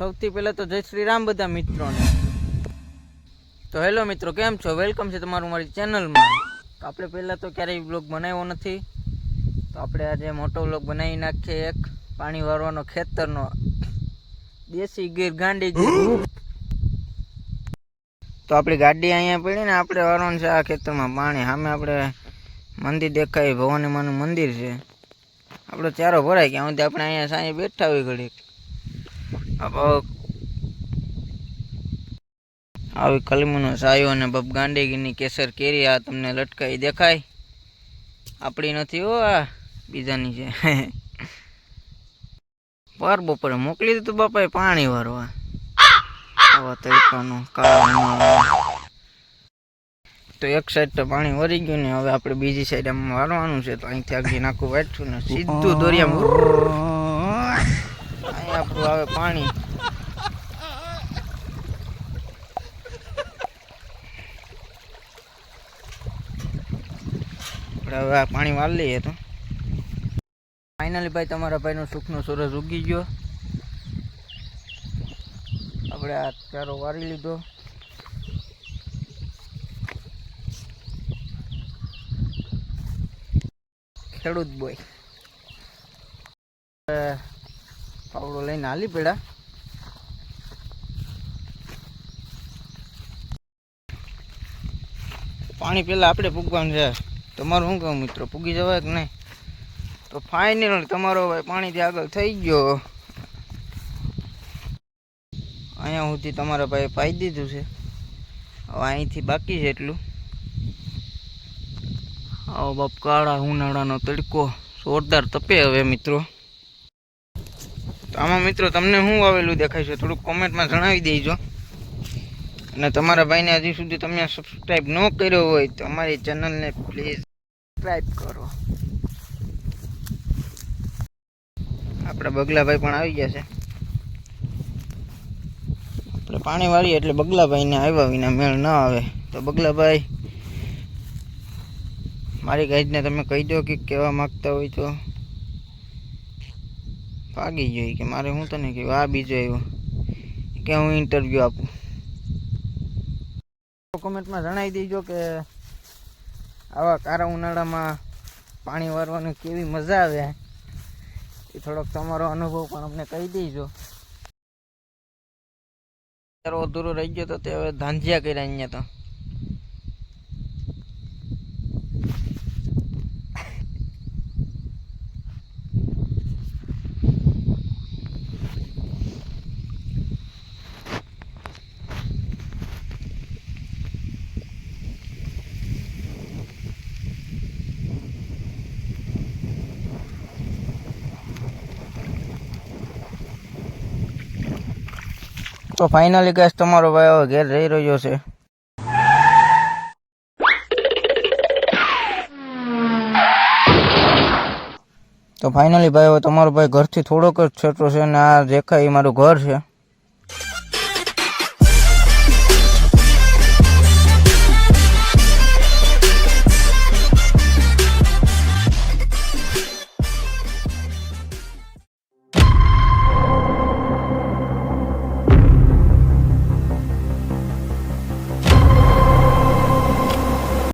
સૌથી પહેલા તો જય શ્રી રામ બધા મિત્રોને. તો હેલો મિત્રો, કેમ છો? વેલકમ છે તમારું મારી ચેનલમાં. તો આપણે પહેલાં તો ક્યારેય બ્લોગ બનાવ્યો નથી. તો આપણે આજે મોટો બ્લોગ બનાવી નાખીએ એક. પાણી વારવાનો ખેતરનો. દેશી ગીર ગાંડી તો આપણી ગાડી અહીંયા પડી ને આપણે વારવાનું છે આ ખેતરમાં પાણી. સામે આપણે મંદિર દેખાય, ભવાની માનું મંદિર છે. આપણો ચારો ભરાય કે સુધી આપણે અહીંયા સાંજે બેઠા હોય ઘડીક. આવી કલમનો સાયો અને બબ ગાંડેગીની કેસર કેરી આ તમને લટકાઈ દેખાય. આપણી નથી હો આ, બીજાની છે. પર બપોરે મોકલી દીધું બાપાએ પાણી વારવા આવા તો એક સાઈડ તો પાણી વરી ગયું ને હવે આપણે બીજી સાઈડ આમ વારવાનું છે તો અહીંથી આગળ નાખું વાંચશું ને સીધું દોરિયામાં અહીં આવે પાણી. હવે આ પાણી વાળી લઈએ તો. ફાઇનલી ભાઈ, તમારા ભાઈનો સુખનો સૂરજ ઉગી ગયો. આપણે આ ચારો વારી લીધો. ખેડૂત બોય. પાવડો લઈને હાલી પેડા પાણી પહેલાં આપણે પૂગવાનું છે. તમારું શું કહું મિત્રો, પૂગી જવાય કે નહીં? તો ફાઇનલ તમારો ભાઈ પાણીથી આગળ થઈ ગયો. અહીંયા સુધી તમારા ભાઈ પાઈ દીધું છે. હવે અહીંથી બાકી છે એટલું. આવો બાપ કાળા ઉનાળાનો તડકો. જોરદાર તપે હવે મિત્રો. આમાં મિત્રો, તમને શું આવેલું દેખાય છે, થોડુંક કોમેન્ટમાં જણાવી દેજો. અને તમારા ભાઈને હજી સુધી તમે સબસ્ક્રાઈબ ન કર્યો હોય તો અમારી ચેનલને પ્લીઝ સબસ્ક્રાઈબ કરો. આપણા બગલાભાઈ પણ આવી ગયા છે. આપણે પાણી વાળીએ એટલે બગલાભાઈને આવ્યા વિના મેળ ન આવે. તો બગલાભાઈ, મારી ગાઈડને તમે કહી દો કે કહેવા માગતા હોય તો. ભાગી ગઈ કે મારે હું તને કહ્યું આ બીજો આવ્યો. કે હું ઇન્ટરવ્યૂ આપું. કોમેન્ટમાં જણાવી દેજો કે આવા કારા ઉનાળામાં પાણી વારવાની કેવી મજા આવે? એ થોડોક તમારો અનુભવ પણ અમને કહી દેજો. અધૂરો રહી ગયો તો તે હવે ધાંધિયા કર્યા અહીંયા તો. તો ફાઇનલી ગેસ તમારો ભાઈ હવે ઘેર રહી રહ્યો છે. તો ફાઇનલી ભાઈ, હવે તમારો ભાઈ ઘરથી થોડોક જ છેટો છે અને આ દેખાય એ મારું ઘર છે.